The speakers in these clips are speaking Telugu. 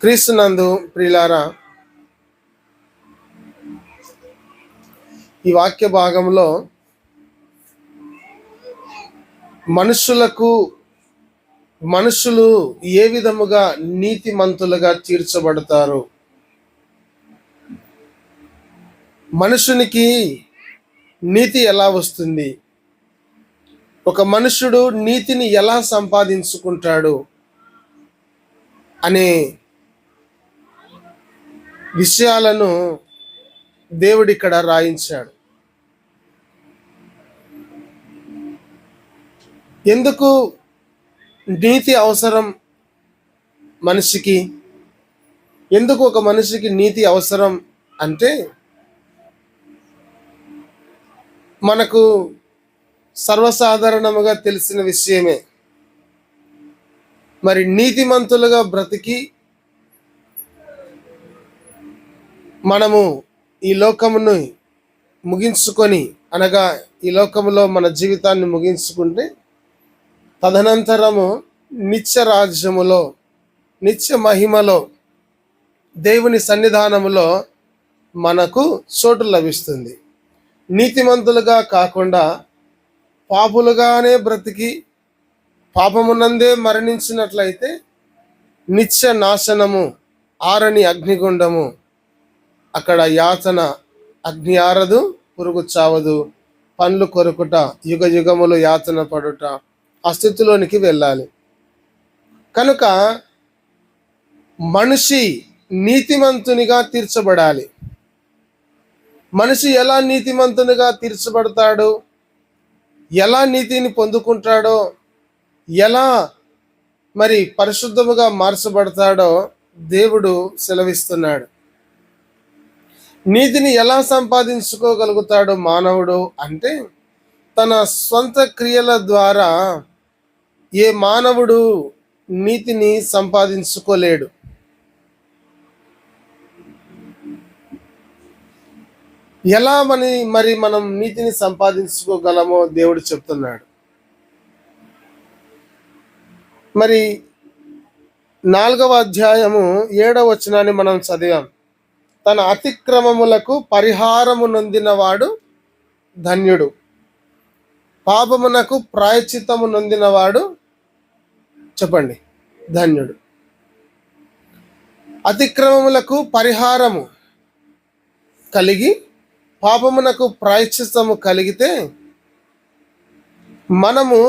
క్రీస్తునందు ప్రియులారా ఈ వాక్య భాగంలో మనుషులకు మనుషులు ఏ విధముగా నీతిమంతులుగా తీర్చబడతారు? మనుషునికి నీతి ఎలా వస్తుంది? ఒక మనుషుడు నీతిని ఎలా సంపాదించుకుంటాడు? అనే విషయాలను దేవుడు ఇక్కడ రాయించాడు. ఎందుకు నీతి అవసరం మనిషికి? ఎందుకు ఒక మనిషికి నీతి అవసరం అంటే మనకు సర్వసాధారణముగా తెలిసిన విషయమే. మరి నీతిమంతులుగా బ్రతికి మనము ఈ లోకమును ముగించుకొని అనగా ఈ లోకములో మన జీవితాన్ని ముగించుకుంటే తదనంతరము నిత్య రాజ్యములో నిత్య మహిమలో దేవుని సన్నిధానములో మనకు చోటు లభిస్తుంది. నీతిమంతులుగా కాకుండా పాపులుగానే బ్రతికి పాపమునందే మరణించినట్లయితే నిత్య నాశనము ఆరని అగ్నిగుండము అక్కడ యాతన అగ్ని ఆరదు పురుగు చావదు. పండ్లు కొరుకుట యుగ యుగములు యాతన పడుట ఆ స్థితిలోనికి వెళ్ళాలి. కనుక మనిషి నీతిమంతునిగా తీర్చబడాలి. మనిషి ఎలా నీతిమంతునిగా తీర్చబడతాడు? ఎలా నీతిని పొందుకుంటాడో? ఎలా మరి పరిశుద్ధముగా మార్చబడతాడో దేవుడు సెలవిస్తున్నాడు. నీతిని ఎలా సంపాదించుకోగలుగుతాడు మానవుడు అంటే తన స్వంత క్రియల ద్వారా ఏ మానవుడు నీతిని సంపాదించుకోలేడు. ఎలా మని మరి మనం నీతిని సంపాదించుకోగలమో దేవుడు చెప్తున్నాడు. మరి నాలుగవ అధ్యాయము ఏడవ వచనాన్ని మనం చదివాం. తన అతిక్రమములకు పరిహారము నొందినవాడు ధన్యుడు. పాపమునకు ప్రాయచితము నొందినవాడు చెప్పండి? ధన్యుడు. అతిక్రమములకు పరిహారము కలిగి పాపమునకు ప్రాయచితము కలిగితే మనము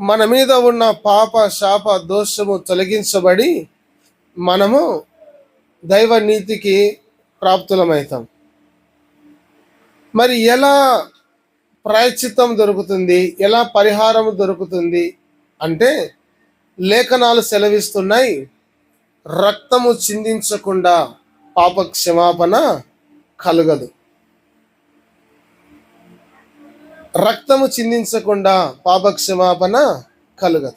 మన మీద ఉన్న పాప శాప దోషము తొలగించబడి మనము దైవ నీతికి ప్రాప్తులమవుతాం మరి ఎలా ప్రాయచిత్తం దొరుకుతుంది? ఎలా పరిహారం దొరుకుతుంది? అంటే లేఖనాలు సెలవిస్తున్నాయి. రక్తము చిందించకుండా పాప క్షమాపణ కలగదు. రక్తము చిందించకుండా పాప క్షమాపణ కలగదు.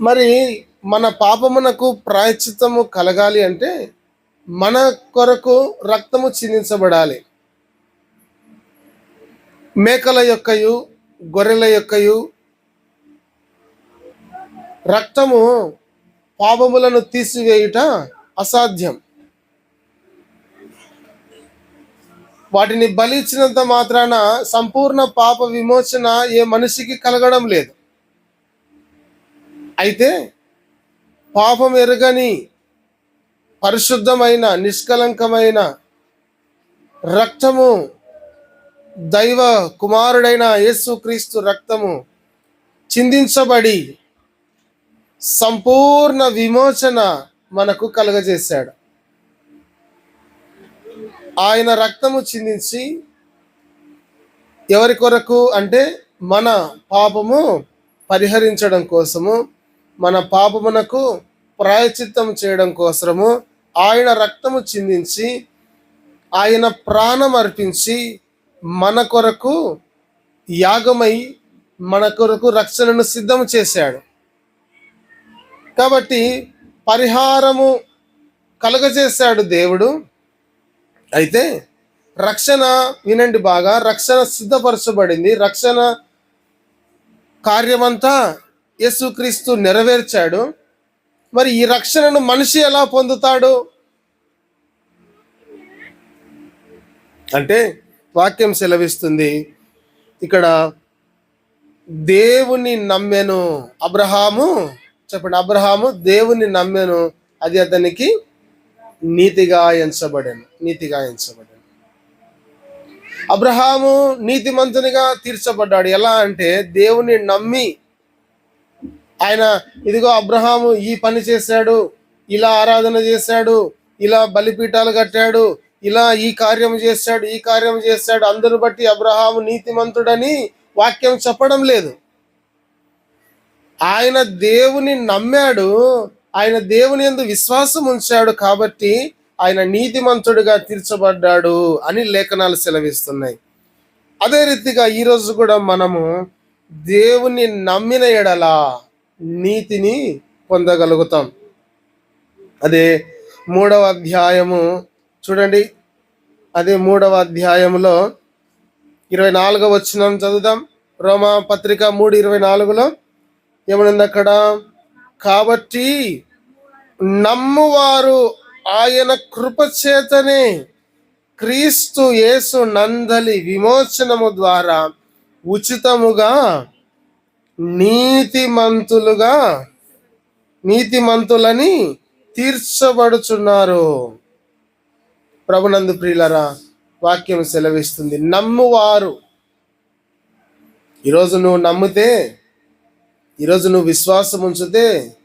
మరి మన పాపమునకు ప్రాయచిత్తము కలగాలి అంటే మన కొరకు రక్తము చిందించబడాలి. మేకల యొక్కయు గొర్రెల యొక్కయు రక్తము పాపములను తీసివేయుట అసాధ్యం. వాటిని బలిచ్చినంత మాత్రాన సంపూర్ణ పాప విమోచన ఏ మనిషికి కలగడం లేదు. అయితే పాపం ఎరగని పరిశుద్ధమైన నిష్కలంకమైన రక్తము దైవ కుమారుడైన యేసుక్రీస్తు రక్తము చిందించబడి సంపూర్ణ విమోచన మనకు కలుగజేశాడు. ఆయన రక్తము చిందించి ఎవరి కొరకు అంటే మన పాపము పరిహరించడం కోసము మన పాపమునకు ప్రాయచిత్తం చేయడం కోసము ఆయన రక్తము చిందించి ఆయన ప్రాణం అర్పించి మన కొరకు యాగమై మన కొరకు రక్షణను సిద్ధం చేశాడు. కాబట్టి పరిహారము కలుగజేశాడు దేవుడు. అయితే రక్షణ వినండి బాగా రక్షణ సిద్ధపరచబడింది. రక్షణ కార్యమంతా యేసుక్రీస్తు నెరవేర్చాడు. మరి ఈ రక్షణను మనిషి ఎలా పొందుతాడు? అంటే వాక్యం సెలవిస్తుంది. ఇక్కడ దేవుని నమ్మెను అబ్రహాము చెప్పండి అబ్రహాము దేవుని నమ్మెను అది అతనికి నీతిగా ఎంచబడెను నీతిగా ఎంచబడాను. అబ్రహాము నీతిమంతునిగా తీర్చబడ్డాడు. ఎలా అంటే దేవుని నమ్మి ఆయన ఇదిగో అబ్రహాము ఈ పని చేశాడు ఇలా ఆరాధన చేశాడు ఇలా బలిపీఠాలు కట్టాడు ఇలా ఈ కార్యం చేశాడు ఈ కార్యం చేశాడు. అందరు బట్టి అబ్రహాము నీతిమంతుడని వాక్యం చెప్పడం లేదు. ఆయన దేవుని నమ్మాడు ఆయన దేవుని ఎందు విశ్వాసం ఉంచాడు కాబట్టి ఆయన నీతిమంతుడిగా తీర్చబడ్డాడు అని లేఖనాలు సెలవిస్తున్నాయి. అదే రీతిగా ఈరోజు కూడా మనము దేవుని నమ్మిన ఎడల నీతిని పొందగలుగుతాం. అదే మూడవ అధ్యాయము చూడండి. అదే మూడవ అధ్యాయములో ఇరవై నాలుగవ వచ్చిన చదువుదాం. రోమా పత్రిక మూడు ఇరవై నాలుగులో ఏమనుంది అక్కడ కాబట్టి నమ్మువారు ఆయన కృపచేతనే క్రీస్తు యేసు నందలి విమోచనము ద్వారా ఉచితముగా నీతిమంతులుగా నీతిమంతులని తీర్చబడుచున్నారు. ప్రభునందు ప్రియులరా వాక్యం సెలవిస్తుంది. నమ్మువారు. ఈరోజు నువ్వు నమ్మితే ఈరోజు నువ్వు విశ్వాసం ఉంచితే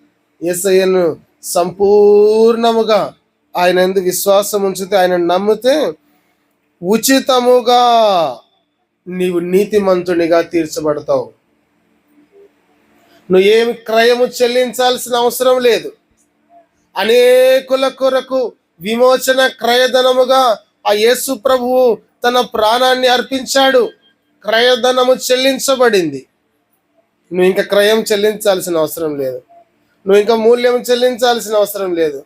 యేసయ్యను సంపూర్ణముగా ఆయన ఎందు విశ్వాసం ఉంచితే ఆయన నమ్మితే ఉచితముగా నీవు నీతిమంతునిగా తీర్చబడతావు. నువ్వు ఏమి క్రయము చెల్లించాల్సిన అవసరం లేదు. అనేకుల కొరకు విమోచన క్రయధనముగా ఆ యేసు ప్రభువు తన ప్రాణాన్ని అర్పించాడు. క్రయధనము చెల్లించబడింది. నువ్వు ఇంకా క్రయం చెల్లించాల్సిన అవసరం లేదు. నువ్వు ఇంకా మూల్యం చెల్లించాల్సిన అవసరం లేదు.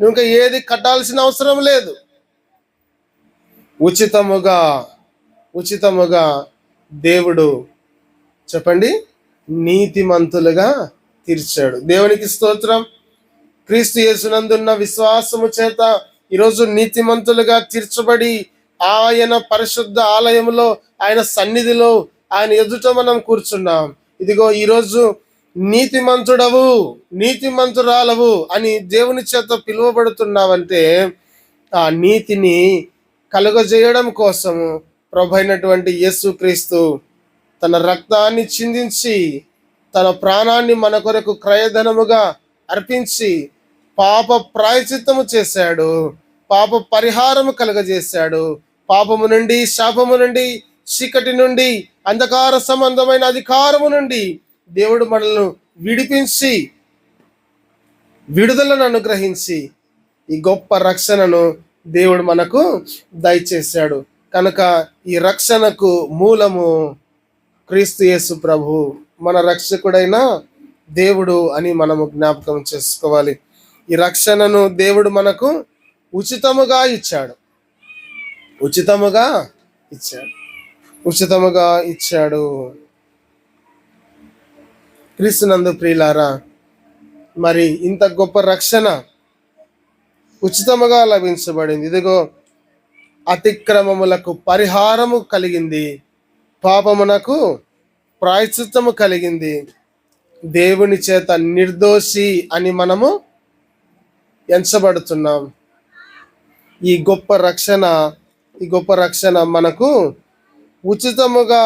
నువ్వు ఇంకా ఏది కట్టాల్సిన అవసరం లేదు. ఉచితముగా ఉచితముగా దేవుడు చెప్పండి? నీతిమంతులుగా తీర్చాడు. దేవునికి స్తోత్రం. క్రీస్తు యేసునందున్న విశ్వాసము చేత ఈరోజు నీతిమంతులుగా తీర్చబడి ఆయన పరిశుద్ధ ఆలయంలో ఆయన సన్నిధిలో ఆయన ఎదుట మనం కూర్చున్నాం. ఇదిగో ఈరోజు నీతిమంతుడవు నీతిమంతురాలవు అని దేవుని చేత పిలువబడుతున్నావంటే ఆ నీతిని కలుగజేయడం కోసము ప్రభు అయినటువంటి యేసుక్రీస్తు తన రక్తాన్ని చిందించి తన ప్రాణాన్ని మన కొరకు క్రయధనముగా అర్పించి పాప ప్రాయచిత్తము చేశాడు. పాప పరిహారము కలుగజేశాడు. పాపము నుండి శాపము నుండి చీకటి నుండి అంధకార సంబంధమైన అధికారము నుండి దేవుడు మనల్ని విడిపించి విడుదలను అనుగ్రహించి ఈ గొప్ప రక్షణను దేవుడు మనకు దయచేశాడు. కనుక ఈ రక్షణకు మూలము క్రీస్తు యేసు ప్రభు మన రక్షకుడైన దేవుడు అని మనము జ్ఞాపకం చేసుకోవాలి. ఈ రక్షణను దేవుడు మనకు ఉచితముగా ఇచ్చాడు. ఉచితముగా ఇచ్చాడు. ఉచితముగా ఇచ్చాడు. క్రీస్తునందు ప్రియులారా మరి ఇంత గొప్ప రక్షణ ఉచితముగా లభించబడింది. ఇదిగో అతిక్రమములకు పరిహారము కలిగింది. పాపమునకు ప్రాయశ్చిత్తము కలిగింది. దేవుని చేత నిర్దోషి అని మనము ఎంచబడుతున్నాం. ఈ గొప్ప రక్షణ ఈ గొప్ప రక్షణ మనకు ఉచితముగా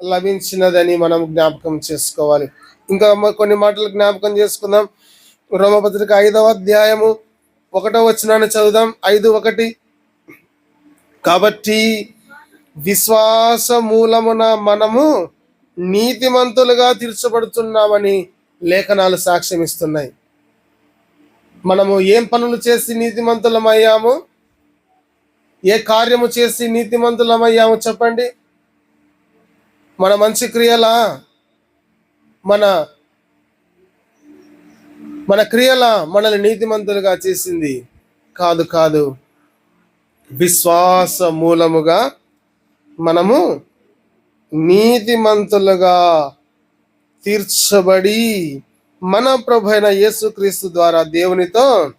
లభించినదని మనం జ్ఞాపకం చేసుకోవాలి. ఇంకా కొన్ని మాటలు జ్ఞాపకం చేసుకుందాం. రోమపత్రిక ఐదవ అధ్యాయము ఒకటో వచ్చినాన్ని చదువుదాం. ఐదు ఒకటి. కాబట్టి విశ్వాస మూలమున మనము నీతిమంతులుగా తీర్చబడుతున్నామని లేఖనాలు సాక్ష్యం ఇస్తున్నాయి మనము ఏం పనులు చేసి నీతిమంతులమయ్యాము? ఏ కార్యము చేసి నీతిమంతులమయ్యాము చెప్పండి? మన మంచి క్రియల? మన మన క్రియల మనల్ని నీతిమంతులుగా చేసింది? కాదు కాదు. విశ్వాస మూలముగా మనము నీతిమంతులుగా తీర్చబడి మన ప్రభైన యేసుక్రీస్తు ద్వారా దేవునితో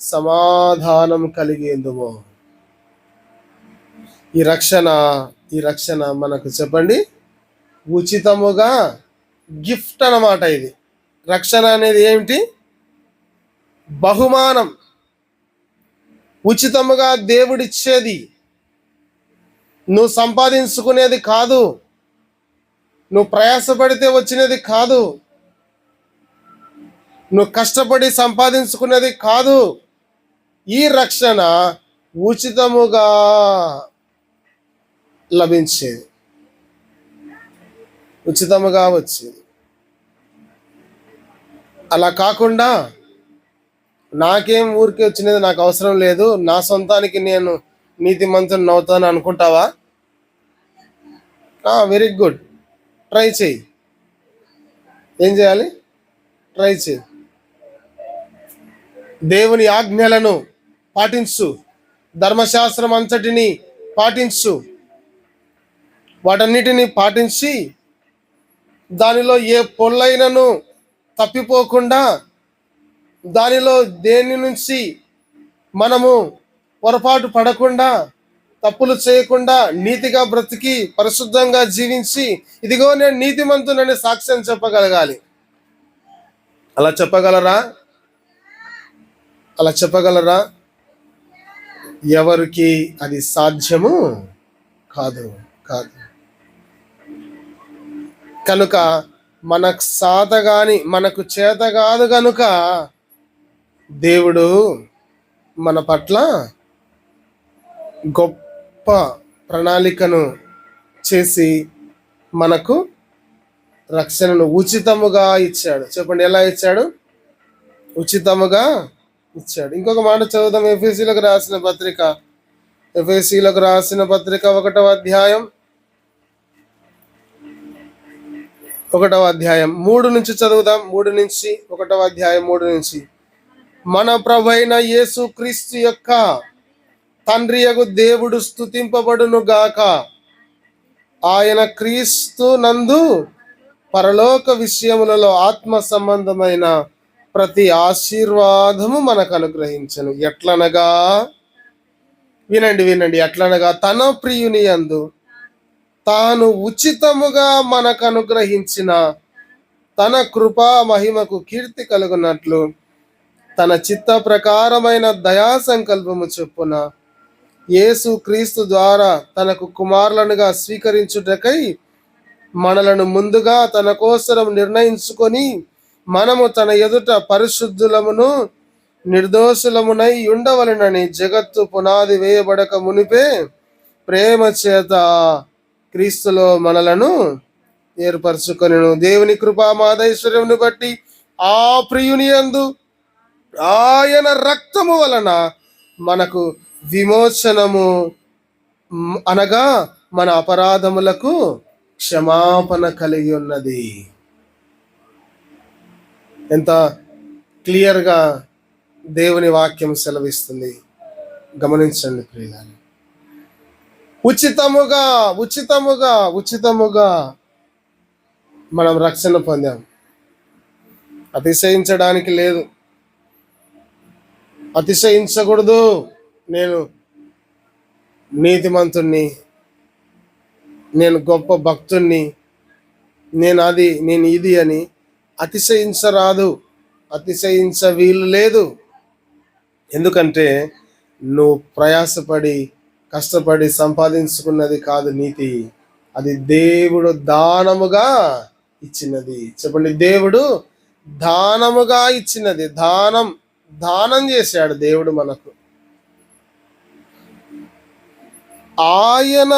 సమాధానం కలిగేందుము. ఈ రక్షణ ఈ రక్షణ మనకు చెప్పండి. ఉచితముగా గిఫ్ట్ అన్నమాట ఇది. రక్షణ అనేది ఏమిటి? బహుమానం. ఉచితముగా దేవుడిచ్చేది. నువ్వు సంపాదించుకునేది కాదు. నువ్వు ప్రయాసపడితే వచ్చినది కాదు. నువ్వు కష్టపడి సంపాదించుకునేది కాదు. ఈ రక్షణ ఉచితముగా లభించేది. ఉచితముగా వచ్చేది. అలా కాకుండా నాకేం ఊరికే వచ్చినది నాకు అవసరం లేదు. నా సొంతానికి నేను నీతి మంచం అవుతాను అనుకుంటావా? వెరీ గుడ్ ట్రై చేయి. ఏం చేయాలి? ట్రై చేయి. దేవుని ఆజ్ఞలను పాటించు. ధర్మశాస్త్రం అంతటిని పాటించు. వాటన్నిటిని పాటించి దానిలో ఏ పొల్లైనను తప్పిపోకుండా దానిలో దేని నుంచి మనము పొరపాటు పడకుండా తప్పులు చేయకుండా నీతిగా బ్రతికి పరిశుద్ధంగా జీవించి ఇదిగో నేను నీతిమంతునని సాక్ష్యం చెప్పగలగాలి. అలా చెప్పగలరా? అలా చెప్పగలరా? ఎవరికి అది సాధ్యము కాదు కాదు. కనుక మనకు సాతగాని మనకు చేత కాదు కనుక దేవుడు మన పట్ల గొప్ప ప్రణాళికను చేసి మనకు రక్షణను ఉచితముగా ఇచ్చాడు. చెప్పండి ఎలా ఇచ్చాడు? ఉచితముగా ఇచ్చాడు. ఇంకొక మాట చదువుదాం. ఎఫ్ఎస్సీలకు రాసిన పత్రిక. ఎఫ్ఎస్సీలకు రాసిన పత్రిక ఒకటవ అధ్యాయం. ఒకటవ అధ్యాయం. మూడు నుంచి చదువుదాం. మూడు నుంచి ఒకటవ అధ్యాయం మూడు నుంచి. మన ప్రభైన యేసు క్రీస్తు యొక్క తండ్రియగు దేవుడు స్థుతింపబడును గాక ఆయన క్రీస్తు నందు పరలోక విషయములలో ఆత్మ సంబంధమైన ప్రతి ఆశీర్వాదము మనకు అనుగ్రహించను. ఎట్లనగా? వినండి వినండి. ఎట్లనగా? తన ప్రియుని అందు తాను ఉచితముగా మనకు అనుగ్రహించిన తన కృపా మహిమకు కీర్తి కలుగునట్లు తన చిత్త ప్రకారమైన దయా సంకల్పము చొప్పున యేసు క్రీస్తు ద్వారా తనకు కుమారులనుగా స్వీకరించుటకై మనలను ముందుగా తన కోసరం నిర్ణయించుకొని మనము తన ఎదుట పరిశుద్ధులమును నిర్దోషులమునై ఉండవలెనని జగత్తు పునాది వేయబడక మునిపే ప్రేమ చేత క్రీస్తులో మనలను ఏర్పరచుకొనిను. దేవుని కృపా మాధైశ్వర్యమును బట్టి ఆ ప్రియుని యందు ఆయన రక్తము వలన మనకు విమోచనము అనగా మన అపరాధములకు క్షమాపణ కలిగి ఉన్నది. ఎంత క్లియర్గా దేవుని వాక్యం సెలవిస్తుంది. గమనించండి ప్రియులారా. ఉచితముగా ఉచితముగా ఉచితముగా మనం రక్షణ పొందాం. అతిశయించడానికి లేదు. అతిశయించకూడదు. నేను నీతిమంతుణ్ణి నేను గొప్ప భక్తుణ్ణి నేను అది నేను ఇది అని అతిశయించరాదు అతిశయించ వీలు లేదు. ఎందుకంటే నువ్వు ప్రయాసపడి కష్టపడి సంపాదించుకున్నది కాదు నీతి. అది దేవుడు దానముగా ఇచ్చినది. చెప్పండి దేవుడు దానముగా ఇచ్చినది. దానం దానం చేశాడు దేవుడు మనకు. ఆయన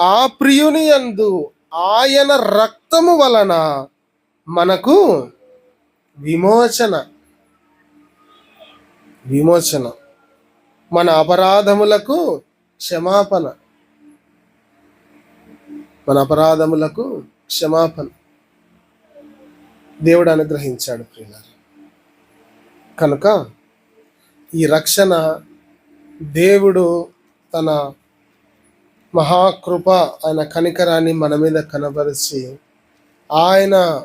ఆ ప్రియుని అందు ఆయన రక్తము వలన మనకు విమోచన. విమోచన. మన అపరాధములకు క్షమాపణ. మన అపరాధములకు క్షమాపణ. దేవుడు అనుగ్రహించాడు ప్రియులారా. కనుక ఈ రక్షణ దేవుడు తన మహాకృప ఆయన కనికరాన్ని మన మీద కనబరిచి ఆయన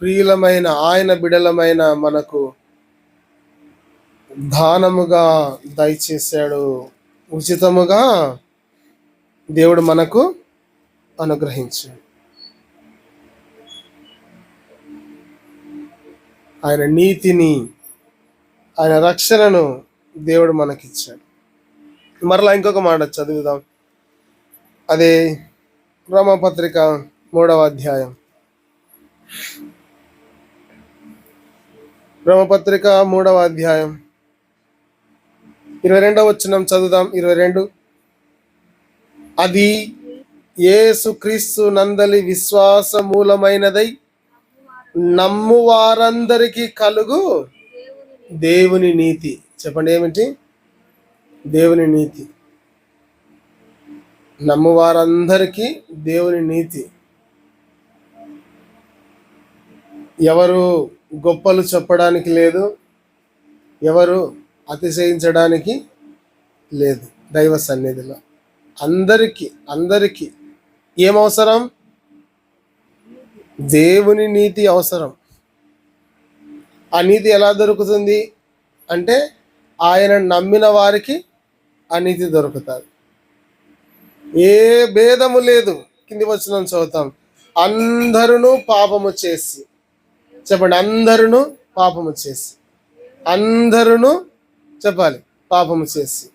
ప్రియులమైన ఆయన బిడలమైన మనకు దానముగా దయచేశాడు. ఉచితముగా దేవుడు మనకు అనుగ్రహించాడు ఆయన నీతిని ఆయన రక్షణను దేవుడు మనకిచ్చాడు. మరలా ఇంకొక మాట చదువుదాం. అదే రోమపత్రిక మూడవ అధ్యాయం. రోమపత్రిక మూడవ అధ్యాయం. ఇరవై రెండవ వచ్చినం చదువుదాం. ఇరవై రెండు. అది ఏసుక్రీస్తు నందలి విశ్వాస మూలమైనదై నమ్ము వారందరికీ కలుగు దేవుని నీతి. చెప్పండి ఏమిటి? దేవుని నీతి. నమ్మువారందరికీ దేవుని నీతి. ఎవరు గొప్పలు చెప్పడానికి లేదు ఎవరు అతిశయించడానికి లేదు దైవ సన్నిధిలో. అందరికీ అందరికీ ఏం అవసరం దేవుని నీతి అవసరం. ఆ నీతి ఎలా దొరుకుతుంది? అంటే ఆయన నమ్మిన వారికి ఆ నీతి దొరుకుతుంది. ఏ భేదము లేదు. కింది వచ్చిన చదువుతాం. అందరును పాపము చేసి. చెప్పండి అందరును పాపము చేసి. అందరును చెప్పాలి పాపము చేసి.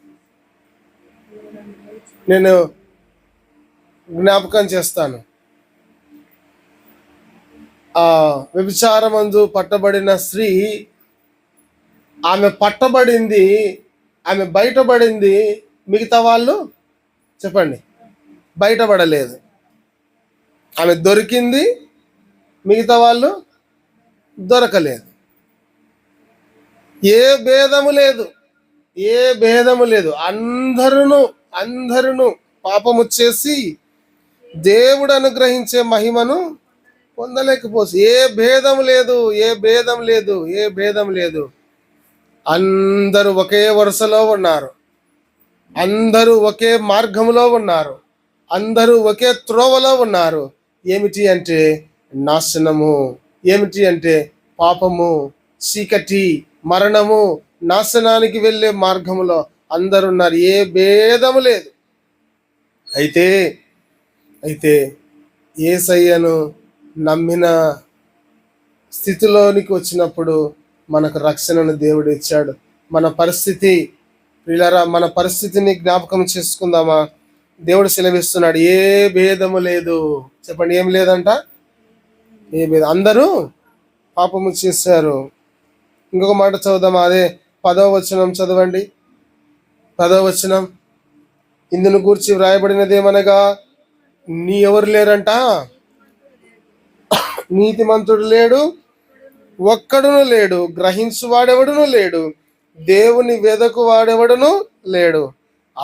నేను జ్ఞాపకం చేస్తాను. ఆ వ్యభిచారమందు పట్టబడిన స్త్రీ ఆమె పట్టబడింది ఆమె బయటపడింది మిగతా వాళ్ళు చెప్పండి. బయటపడలేదు. ఆమె దొరికింది మిగతా వాళ్ళు దొరకలేదు. ఏ భేదము లేదు. ఏ భేదము లేదు. అందరును అందరును పాపము చేసి దేవుడు అనుగ్రహించే మహిమను పొందలేకపోసి. ఏ భేదం లేదు ఏ భేదం లేదు ఏ భేదం లేదు. అందరూ ఒకే వరుసలో ఉన్నారు. అందరూ ఒకే మార్గంలో ఉన్నారు. అందరూ ఒకే త్రోవలో ఉన్నారు. ఏమిటి అంటే నాశనము. ఏమిటి అంటే పాపము. చీకటి మరణము నాశనానికి వెళ్ళే మార్గములో అందరు ఉన్నారు. ఏ భేదము లేదు. అయితే అయితే ఏసయ్యను నమ్మిన స్థితిలోనికి వచ్చినప్పుడు మనకు రక్షణను దేవుడు ఇచ్చాడు. మన పరిస్థితి పిల్లరా మన పరిస్థితిని జ్ఞాపకం చేసుకుందామా? దేవుడు సెలవిస్తున్నాడు ఏ భేదము లేదు. చెప్పండి ఏం లేదంట? ఏ భేదం అందరూ పాపము చేశారు. ఇంకొక మాట చదువుదామా అదే పదవ వచనం చదవండి. పదవ వచనం. ఇందును గూర్చి వ్రాయబడినదేమనగా నీ ఎవరు లేరంట? నీతిమంతుడు లేడు ఒక్కడును లేడు గ్రహించువాడెవడును లేడు దేవుని వెదకు వాడెవడును లేడు.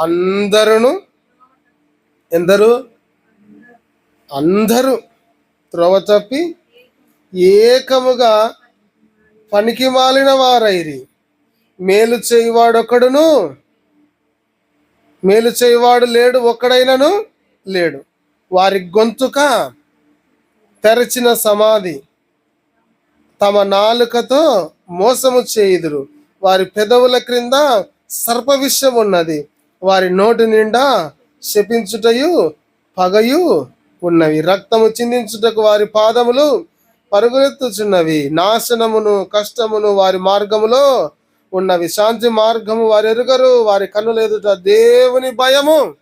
అందరును ఎందరు? అందరూ త్రోవ తప్పి ఏకముగా పనికి మాలిన వారైరి. మేలు చేయువాడొకడును మేలు చేయువాడు లేడు ఒక్కడైనను లేడు. వారి గొంతుక తెరచిన సమాధి. తమ నాలుకతో మోసము చేయుదురు. వారి పెదవుల క్రింద సర్ప ఉన్నది వారి నోటి నిండా శపించుటయు పగయు ఉన్నవి. రక్తము చిందించుటకు వారి పాదములు పరుగులెత్తుచున్నవి. నాశనమును కష్టమును వారి మార్గములో ఉన్నవి. శాంతి మార్గము వారి ఎరుగరు. వారి కన్నులు ఎదుట దేవుని భయము.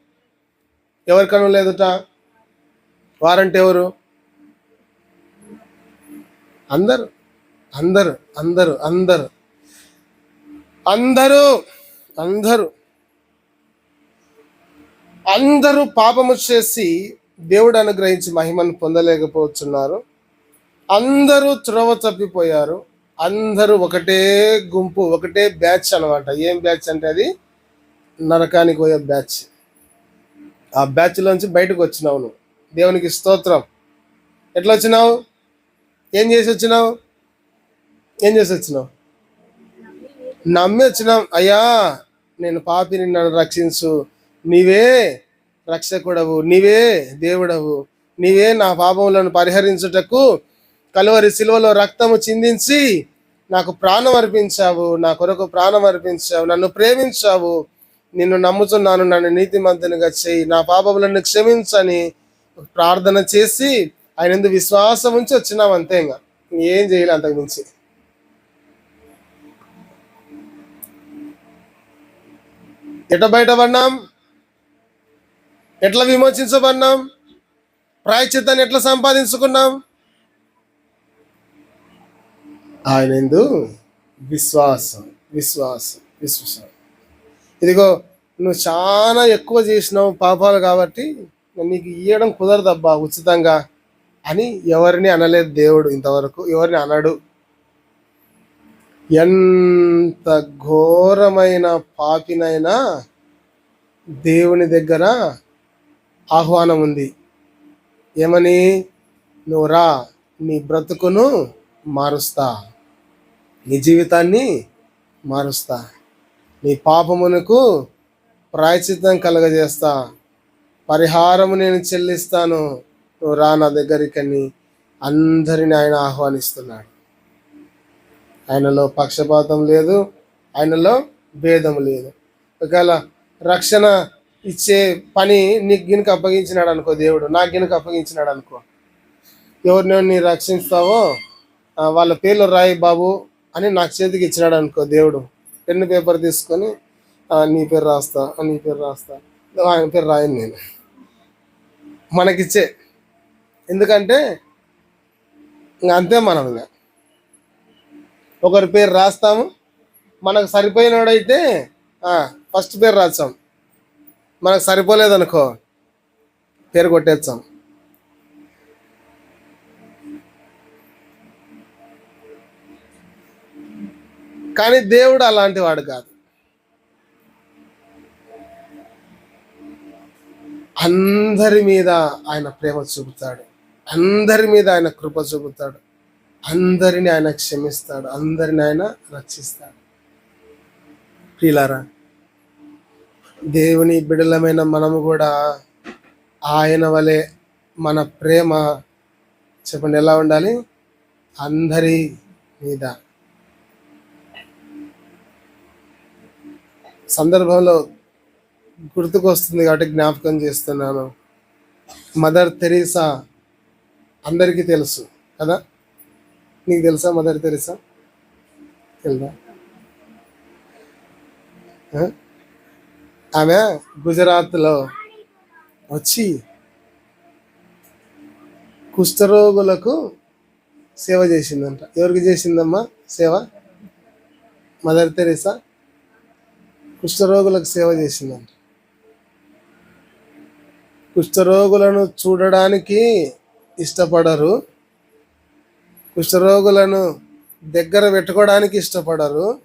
ఎవరి కన్నులు ఎదుట? వారంటే ఎవరు? అందరు. అందరు అందరు అందరు. అందరూ అందరూ. అందరూ పాపము చేసి దేవుడు అనుగ్రహించి మహిమను పొందలేకపోతున్నారు. అందరూ త్రోవ తప్పిపోయారు. అందరూ ఒకటే గుంపు ఒకటే బ్యాచ్ అనమాట ఏం బ్యాచ్ అంటే అది? నరకానికి పోయే బ్యాచ్. ఆ బ్యాచ్లోంచి బయటకు వచ్చినావు నువ్వు. దేవునికి స్తోత్రం. ఎట్లా వచ్చినావు? ఏం చేసి వచ్చినావు? ఏం చేసి వచ్చినావు? నమ్మి వచ్చినాం. అయ్యా నేను పాపిని నన్ను రక్షించు. నీవే రక్షకుడవు నీవే దేవుడవు నీవే నా పాపములను పరిహరించుటకు కలువరి సిలువలో రక్తము చిందించి నాకు ప్రాణం అర్పించావు నా కొరకు ప్రాణం అర్పించావు నన్ను ప్రేమించావు. నిన్ను నమ్ముతున్నాను నన్ను నీతిమంతునిగా చేయి. నా పాపములను క్షమించని ప్రార్థన చేసి ఆయన ఎందుకు విశ్వాసం ఉంచి వచ్చినాం అంతే ఇంకా. ఏం చేయాలి అంతకు మించి? ఎట బయటపడినాం ఎట్లా విమోచించబడినాం? ప్రాయచిత్తాన్ని ఎట్లా సంపాదించుకున్నాం? ఆయన ఎందు విశ్వాసం విశ్వాసం విశ్వాసం. ఇదిగో నువ్వు చాలా ఎక్కువ చేసినావు పాపాలు కాబట్టి నీకు ఇవ్వడం కుదరదబ్బా ఉచితంగా అని ఎవరిని అనలేదు దేవుడు ఇంతవరకు ఎవరిని అనడు. ఎంత ఘోరమైన పాపినైనా దేవుని దగ్గర ఆహ్వానం ఉంది. ఏమని? నువ్వు రా నీ బ్రతుకును మారుస్తా. నీ జీవితాన్ని మారుస్తా. నీ పాపమునకు ప్రాయచిత్తం కలగజేస్తా. పరిహారము నేను చెల్లిస్తాను. నువ్వు రా నా దగ్గరికని అందరిని ఆయన ఆహ్వానిస్తున్నాడు. ఆయనలో పక్షపాతం లేదు ఆయనలో భేదం లేదు. ఒకవేళ రక్షణ ఇచ్చే పని నీకు గినుక అప్పగించినాడు అనుకో దేవుడు నాకు గినుక అప్పగించినాడు అనుకో. ఎవరిని రక్షిస్తావో వాళ్ళ పేర్లు రాయి బాబు అని నాకు చేతికి ఇచ్చినాడు అనుకో దేవుడు. పెన్ను పేపర్ తీసుకొని నీ పేరు రాస్తా నీ పేరు రాస్తా ఆయన పేరు రాయను నేను. మనకిచ్చే. ఎందుకంటే ఇంక అంతే మనం ఒకరి పేరు రాస్తాము మనకు సరిపోయినోడైతే ఫస్ట్ పేరు రాస్తాం. మనకు సరిపోలేదనుకో పేరు కొట్టేస్తాం కానీ దేవుడు అలాంటి వాడు కాదు. అందరి మీద ఆయన ప్రేమ చూపుతాడు. అందరి మీద ఆయన కృప చూపుతాడు. అందరిని ఆయన క్షమిస్తాడు. అందరిని ఆయన రక్షిస్తాడు. ప్రియులారా దేవుని బిడలమైన మనము కూడా ఆయన వలె మన ప్రేమ చెప్పండి ఎలా ఉండాలి? అందరి మీద. సందర్భంలో గుర్తుకొస్తుంది కాబట్టి జ్ఞాపకం చేస్తున్నాను. మదర్ తెరీసా అందరికీ తెలుసు కదా? నీకు తెలుసా మదర్ తెరీసా? తెలుసా ఆమె గుజరాత్లో వచ్చి కుష్ఠరోగులకు సేవ చేసిందంట. ఎవరికి చేసిందమ్మా సేవ? మదర్ తెరీసా కుష్ఠరోగులకు సేవ చేసిందంట. కుష్ఠరోగులను చూడడానికి ఇష్టపడరు. కుష్ఠరోగులను దగ్గర పెట్టుకోవడానికి ఇష్టపడరు.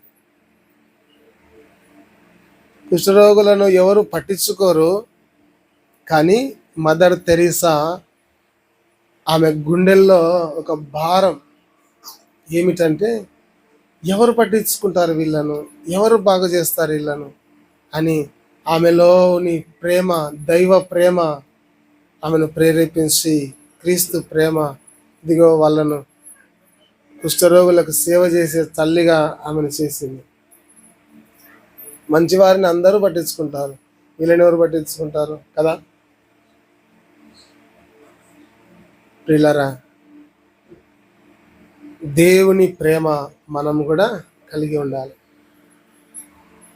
కుష్ఠరోగులను ఎవరు పట్టించుకోరు. కానీ మదర్ తెరీసా ఆమె గుండెల్లో ఒక భారం ఏమిటంటే ఎవరు పట్టించుకుంటారు వీళ్ళను? ఎవరు బాగు చేస్తారు వీళ్ళను? అని ఆమెలోని ప్రేమ దైవ ప్రేమ ఆమెను ప్రేరేపించి క్రీస్తు ప్రేమ ఇదిగో వాళ్ళను కుష్ఠరోగులకు సేవ చేసే తల్లిగా ఆమెను చేసింది. మంచివారిని అందరూ పట్టించుకుంటారు. వీళ్ళని ఎవరు పట్టించుకుంటారు. కదా? ప్రిలరా దేవుని ప్రేమ మనం కూడా కలిగి ఉండాలి.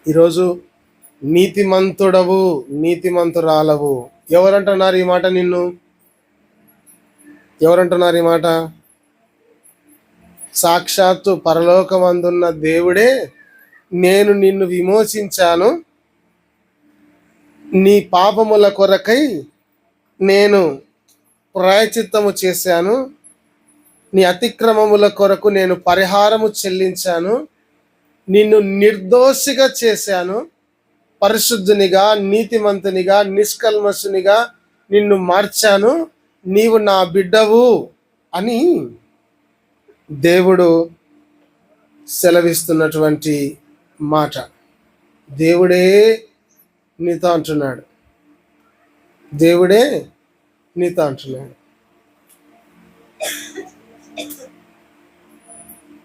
ఈరోజు నీతిమంతుడవు నీతిమంతురాలవు. ఎవరంటున్నారు ఈ మాట నిన్ను? ఎవరంటున్నారు ఈ మాట? సాక్షాత్తు పరలోకమందున్న దేవుడే నేను నిన్ను విమోచించాను. నీ పాపముల కొరకై నేను ప్రాయచిత్తము చేశాను. నీ అతిక్రమముల కొరకు నేను పరిహారము చెల్లించాను. నిన్ను నిర్దోషిగా చేశాను. పరిశుద్ధునిగా నీతిమంతునిగా నిష్కల్మసునిగా నిన్ను మార్చాను. నీవు నా బిడ్డవు అని దేవుడు సెలవిస్తున్నటువంటి మాట. దేవుడే నీతో అంటున్నాడు. దేవుడే నీతో అంటున్నాడు.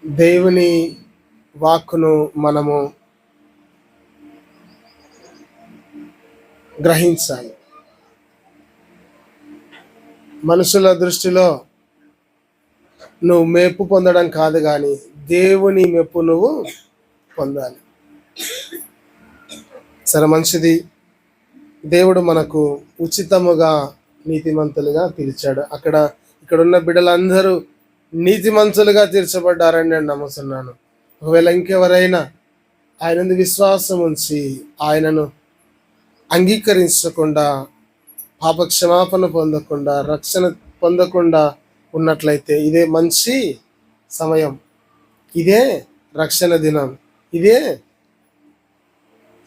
దేవుని వాక్కును మనము గ్రహించాలి. మనుషుల దృష్టిలో నువ్వు మెప్పు పొందడం కాదు కానీ దేవుని మెప్పు నువ్వు పొందాలి. సరే మంచిది దేవుడు మనకు ఉచితముగా నీతిమంతులుగా తీర్చాడు. అక్కడ ఇక్కడ ఉన్న బిడ్డలందరూ నీతిమంతులుగా తీర్చబడ్డారని నేను నమ్ముతున్నాను. ఒకవేళ ఇంకెవరైనా ఆయన విశ్వాసం ఉంచి ఆయనను అంగీకరించకుండా పాప క్షమాపణ పొందకుండా రక్షణ పొందకుండా ఉన్నట్లయితే ఇదే మంచి సమయం. ఇదే రక్షణ దినం. ఇదే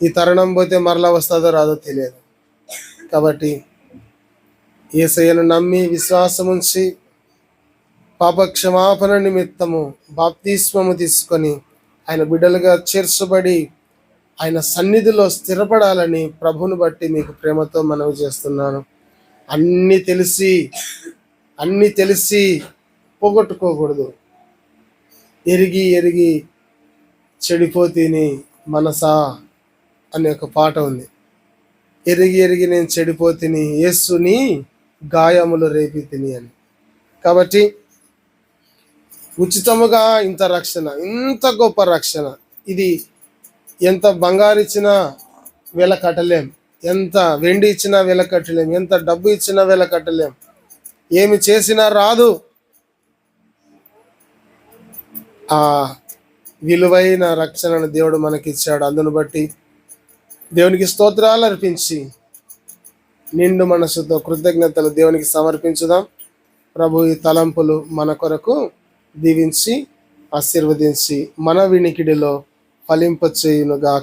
ఈ తరుణం పోతే మరలా వస్తుందో రాదో తెలియదు. కాబట్టి ఏసయ్యను నమ్మి విశ్వాసముంచి పాపక్షమాపణ క్షమాపణ నిమిత్తము బాప్తిస్మము తీసుకొని ఆయన బిడ్డలుగా చేర్చబడి ఆయన సన్నిధిలో స్థిరపడాలని ప్రభుని బట్టి మీకు ప్రేమతో మనవి చేస్తున్నాను. అన్నీ తెలిసి అన్నీ తెలిసి పోగొట్టుకోకూడదు. ఎరిగి ఎరిగి చెడిపోతీని మనసా అనే ఒక పాట ఉంది. ఎరిగి ఎరిగి నేను చెడిపోతిని యేసుని గాయములు రేపి తిని అని. కాబట్టి ఉచితముగా ఇంత రక్షణ ఇంత గొప్ప రక్షణ. ఇది ఎంత బంగారు ఇచ్చినా వెల కట్టలేం. ఎంత వెండి ఇచ్చినా వెల కట్టలేం. ఎంత డబ్బు ఇచ్చినా వెల కట్టలేం. ఏమి చేసినా రాదు. ఆ విలువైన రక్షణను దేవుడు మనకిచ్చాడు. అందును బట్టి దేవునికి స్తోత్రాలు అర్పించి నిండు మనసుతో కృతజ్ఞతలు దేవునికి సమర్పించుదాం. ప్రభు ఈ తలంపులు మన కొరకు దీవించి ఆశీర్వదించి మన వినికిడిలో ఫలింపచేయునుగాక.